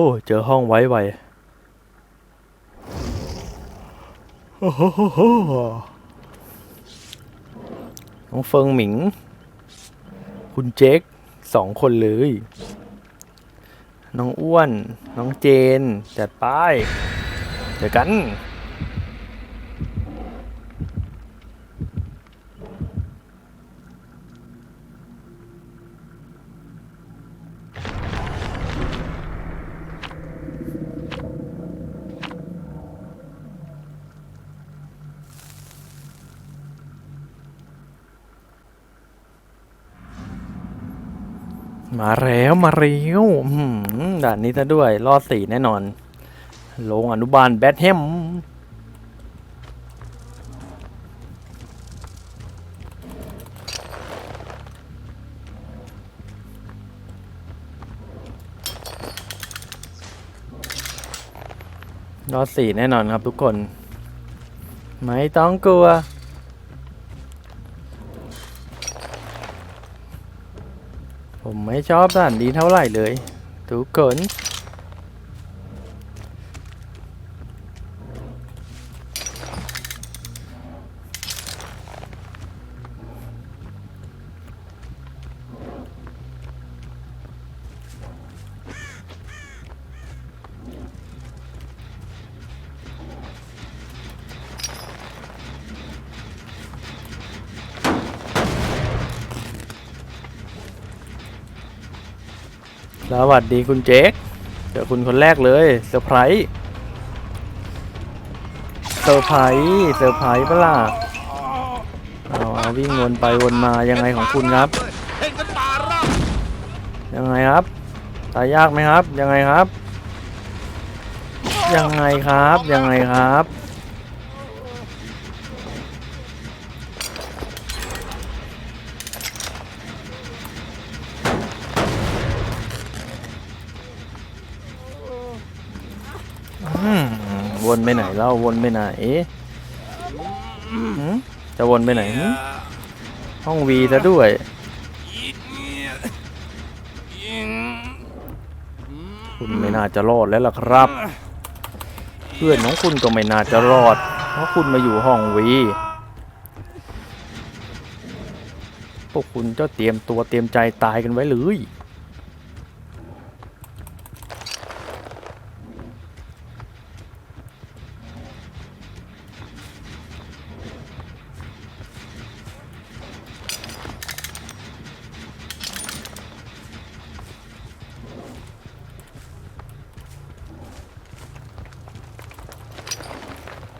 อ้เจอห้องไว้ไวโอ้โหน้องเฟิงหมิง คุณเจ๊กสองคนเลย น้องอ้วน น้องเจน จัดป้ายเจอกัน มาแล้วมาเร็วด่านนี้ซะด้วย รอดสี่แน่นอนลงอนุบาลแบทแฮมรอดสี่แน่นอนครับทุกคน ไม่ต้องกลัว ผม ไม่ชอบด่านนี้เท่าไหร่เลย ทุกคน สวัสดีคุณเจ๊กเจอคุณคนแรกเลยเซอร์ไพรส์เซอร์ไพรส์เซอร์ไพรส์ปะล่ะเอาเอาวิ่งวนไปวนมายังไงของคุณครับ ยังไงครับ ตายยากไหมครับ ยังไงครับ ยังไงครับยังไงครับ วนไปไหนเล่าวนไปไหนจะวนไปไหน ห้องวีซะด้วยคุณไม่น่าจะรอดแล้วล่ะครับ เพื่อนของคุณก็ไม่น่าจะรอด เพราะคุณมาอยู่ห้องวีพวกคุณเจ้าเตรียมตัวเตรียมใจตายกันไว้เลย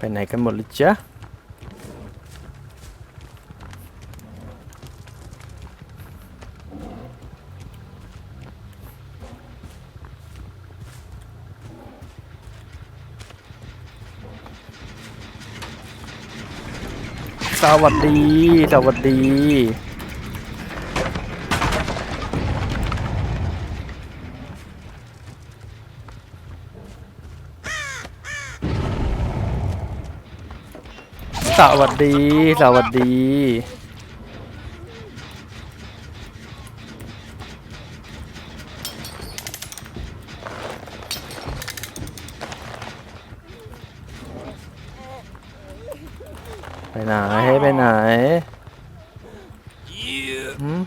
ไปไหนกันหมดเลยจ๊ะสวัสดี สวัสดี สวัสดี สวัสดี ไปไหน ไปไหนหืม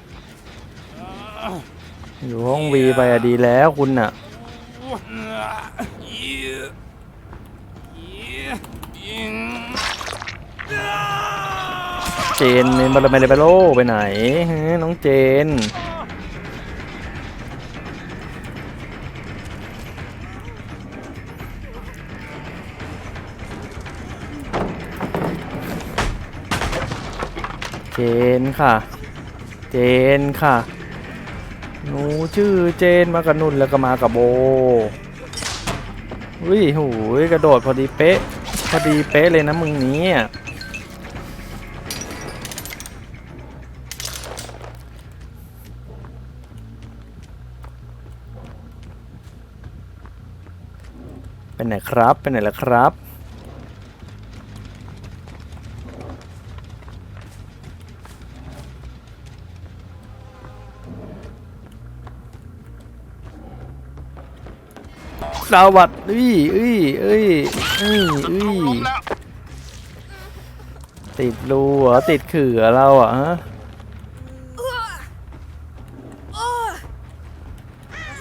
อยู่ห้องวีไปอะดีแล้วคุณน่ะ เจนเมนบาร์เมเลเบโลไปไหนฮะน้องเจน เจนค่ะ เจนค่ะ หนูชื่อเจนมากับนุ่นแล้วก็มากับโบอุ้ยหูยกระโดดพอดีเป๊ะ พอดีเป๊ะเลยนะมึงนี้ ไหนครับเป็นไหนล่ะครับ สวัสดีเอ้ยเอ้ยเอ้ยเอ้ยติดรูเหรอติดขื่อเราอะฮะ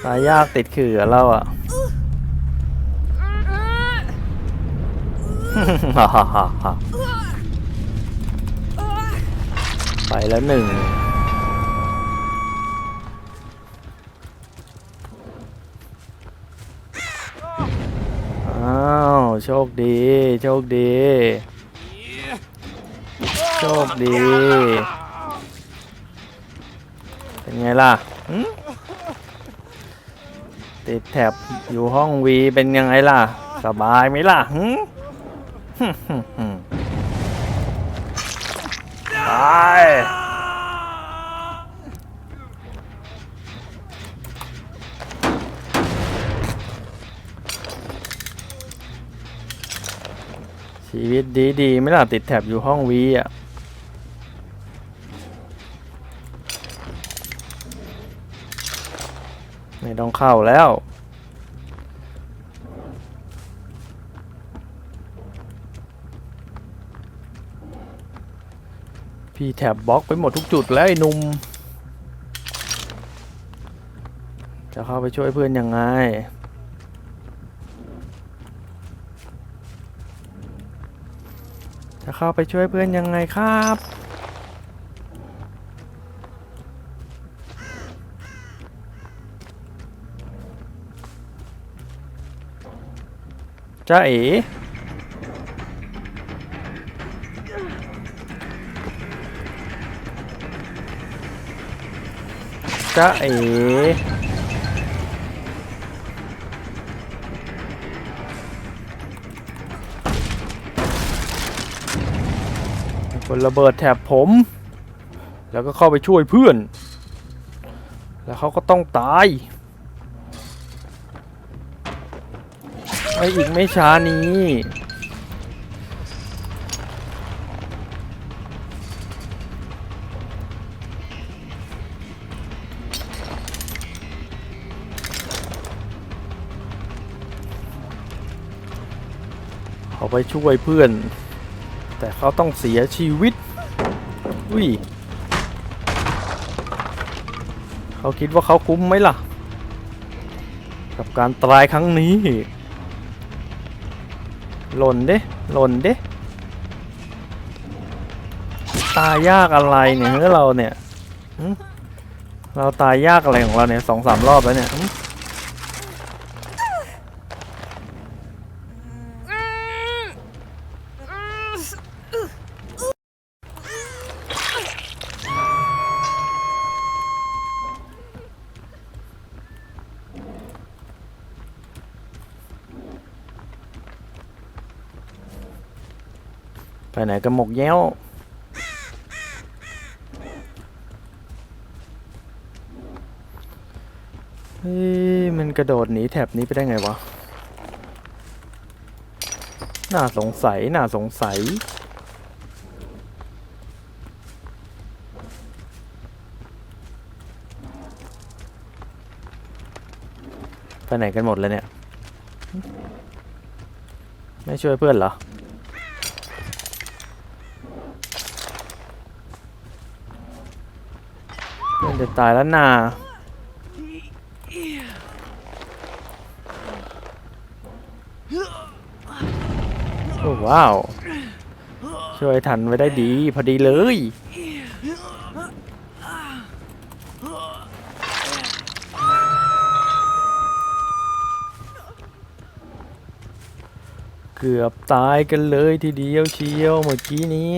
ตายยากติดขื่อเรอเราอะ ฮ่าฮ่าฮ่าฮ่า ไปแล้วหนึ่งอ้าว โชคดี โชคดี โชคดี เป็นไงล่ะติดแท็บอยู่ห้องวีเป็นยังไงล่ะ สบายไหมล่ะหึหึหึหึ ตายชีวิตดีดีๆไม่ล่ะติดแท็บอยู่ห้องวีอะไม่ต้องเข้าแล้ว พี่แท็บบล็อกไปหมดทุกจุดแล้วไอ้นุ่ม จะเข้าไปช่วยเพื่อนยังไง จะเข้าไปช่วยเพื่อนยังไงครับจ้าเอ๋ จ้าเอ๋คนระเบิดแถบผม แล้วก็เข้าไปช่วยเพื่อน แล้วเขาก็ต้องตายไม่อีกไม่ช้านี้ ไปช่วยเพื่อน แต่เขาต้องเสียชีวิตอุ้ยเขาคิดว่าเขาคุ้มไหมล่ะ กับการตายครั้งนี้ หล่นเด้หล่นเด้ตายยากอะไรเนี่ยเฮ้ยเราเนี่ยเราตายยากอะไรของเราเนี่ยสองสามรอบแล้วเนี่ย ไปไหนกันหมกแย้วเฮ้ยมันกระโดดหนีแถบนี้ไปได้ไงวะ น่าสงสัย น่าสงสัย ไปไหนกันหมดเลยเนี่ย ไม่ช่วยเพื่อนเหรอ เพื่อนจะ ตายแล้วนาโอ้ว้าว ช่วยทันไว้ได้ดี พอดีเลย เกือบตายกันเลยทีเดียวเชียวเมื่อกี้นี้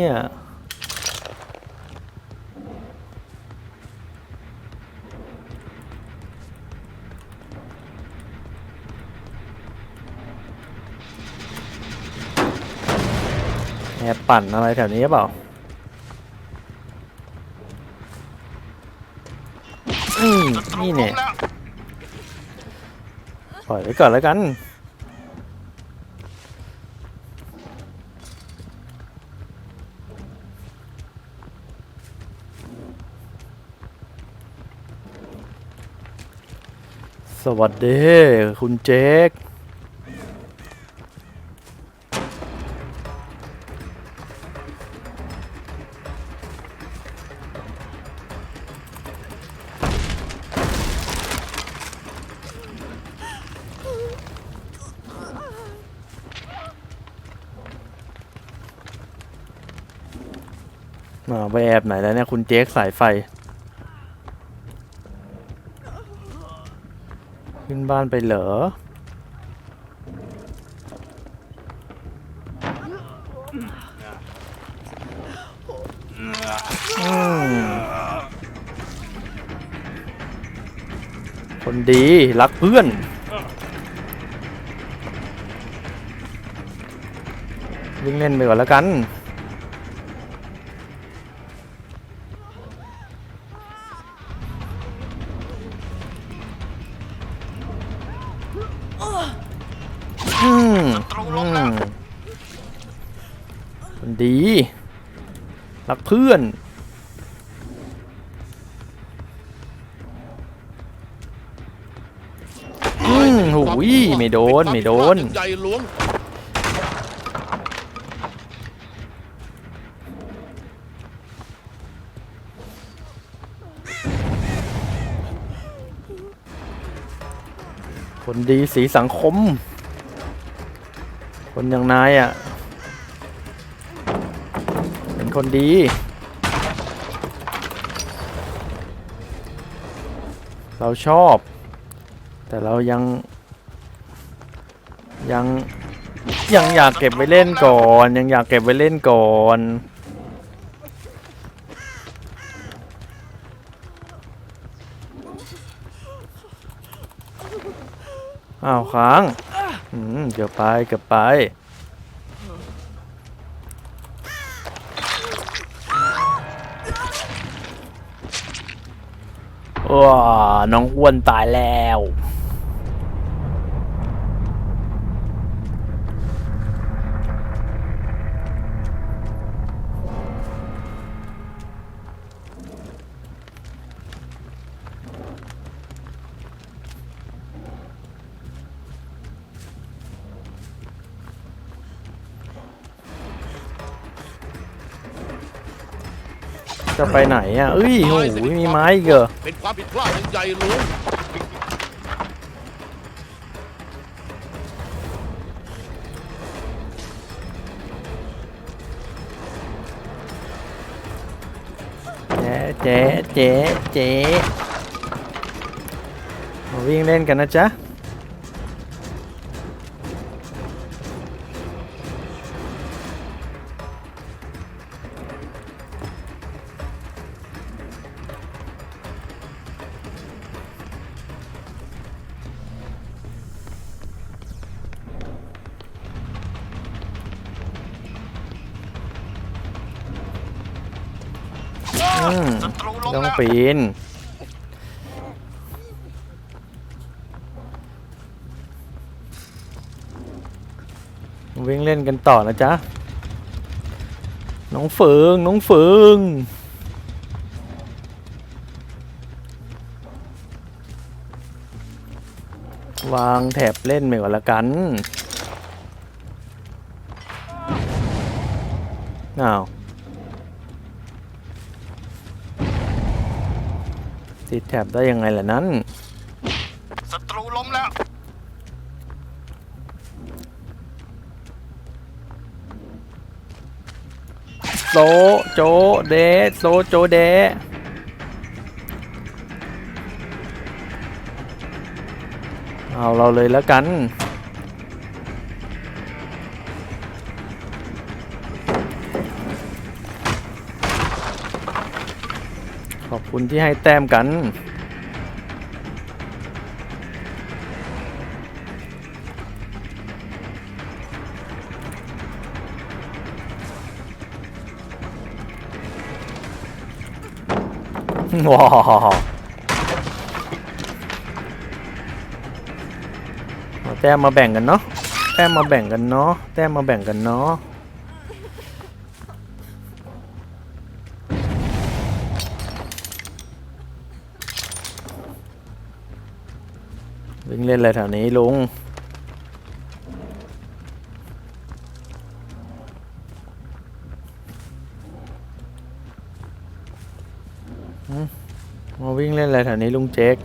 แอบปั่นอะไรแถวนี้หรือเปล่าอืมนี่เนี่ยปล่อยไว้ก่อนแล้วกันสวัสดี คุณเจค มาไปแอบไหนแล้วเนี่ยคุณเจคสายไฟ ขึ้นบ้านไปเหรอคนดีรักเพื่อน วิ่งเล่นไปก่อนแล้วกัน เพื่อนอืมหูยไม่โดนไม่โดนใจหลวงคนดีสีสังคม คนอย่างนายอะ คนดี เราชอบ แต่เรายัง ยังยังอยากเก็บไว้เล่นก่อน ยังอยากเก็บไว้เล่นก่อนอ้าวค้าง อืมเกือบไปเกือบไป ว้าน้องอ้วนตายแล้ว จะไปไหนอะเอ้ยโอ้โหมีไม้อีกเหรอเป็นความผิดพลาดของใจหลวงเจ๊เจ๊เจ๊เจ๊มาวิ่งเล่นกันนะจ๊ะ อืมศัตรูล้มต้องแล้วปีน วิ่งเล่นกันต่อนะจ๊ะ น้องเฟิง น้องเฟิง วางแถบเล่นไปก่อนละกัน อ้าว ติดแถบได้ยังไงล่ะนั้น ศัตรูล้มแล้ว โซโจเดโซโจเดเอาเราเลยแล้วกัน คุณที่ให้แต้มกัน ว้าวเอาแต้มมาแบ่งกันเนาะแต้มมาแบ่งกันเนาะแต้มมาแบ่งกันเนาะ ล่นอะไรแถวนี้ลุง มาวิ่งเล่นอะไรแถวนี้ลุงเจ๊ก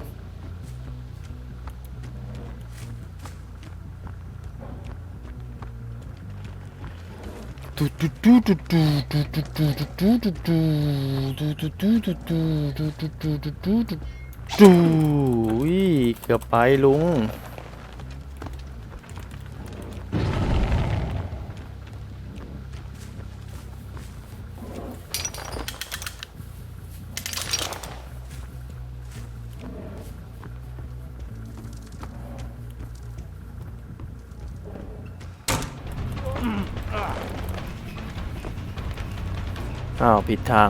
ดูอุ้ ยเกือบไปลุง อ้าว ผิดทาง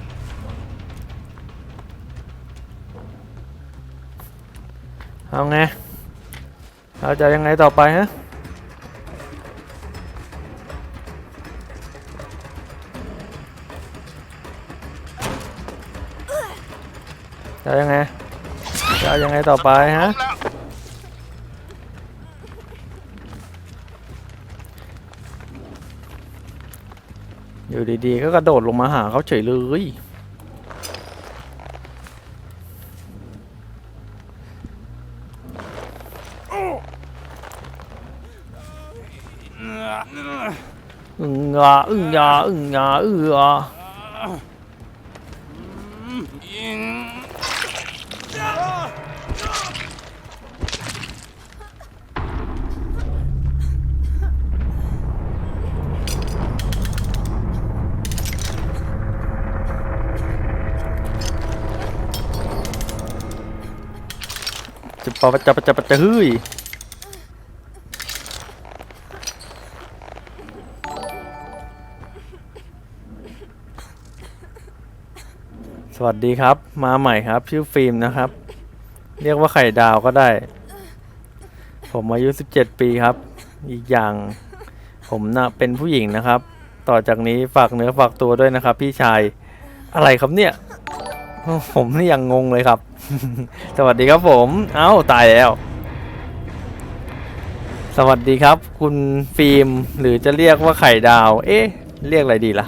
เอาไงเราจะยังไงต่อไปฮะจะยังไงจะยังไงต่อไปฮะอยู่ดีๆก็กระโดดลงมาหาเขาเฉยเลย อึงงาอึงยาอึงยาเอือจะปะจะปะจะปะจะเฮ้ย วัสดีครับ มาใหม่ครับ ชื่อฟิล์มนะครับ เรียกว่าไข่ดาวก็ได้ ผมอายุ 17 ปีครับ อีกอย่าง ผมนะเป็นผู้หญิงนะครับ ต่อจากนี้ฝากเนื้อฝากตัวด้วยนะครับ พี่ชายอะไรครับเนี่ย ผมนี่ยังงงเลยครับ สวัสดีครับผม เอ้าตายแล้ว สวัสดีครับ คุณฟิล์มหรือจะเรียกว่าไข่ดาว เอ๊ะ เรียกอะไรดีล่ะ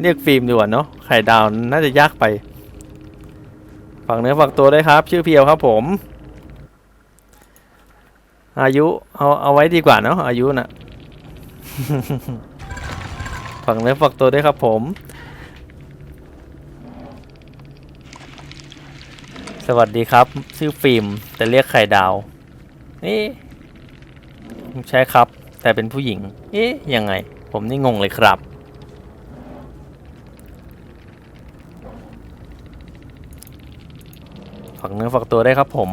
เรียกฟิล์มดีกว่าเนาะไข่ดาวน่าจะยากไป กเนื้อฝากตัวด้วยครับ ชื่อเพียวครับผม อายุเอาเอาไว้ดีกว่าเนาะอายุน่ะฝากเนื้อฝากตัวด้วยครับผมสวัสดีครับ ชื่อฟิล์มแต่เรียกไข่ดาว นี่ใช่ครับ แต่เป็นผู้หญิง เอ๊ะยังไง ผมนี่งงเลยครับ ฝากเนื้อฝากตัวได้ครับผม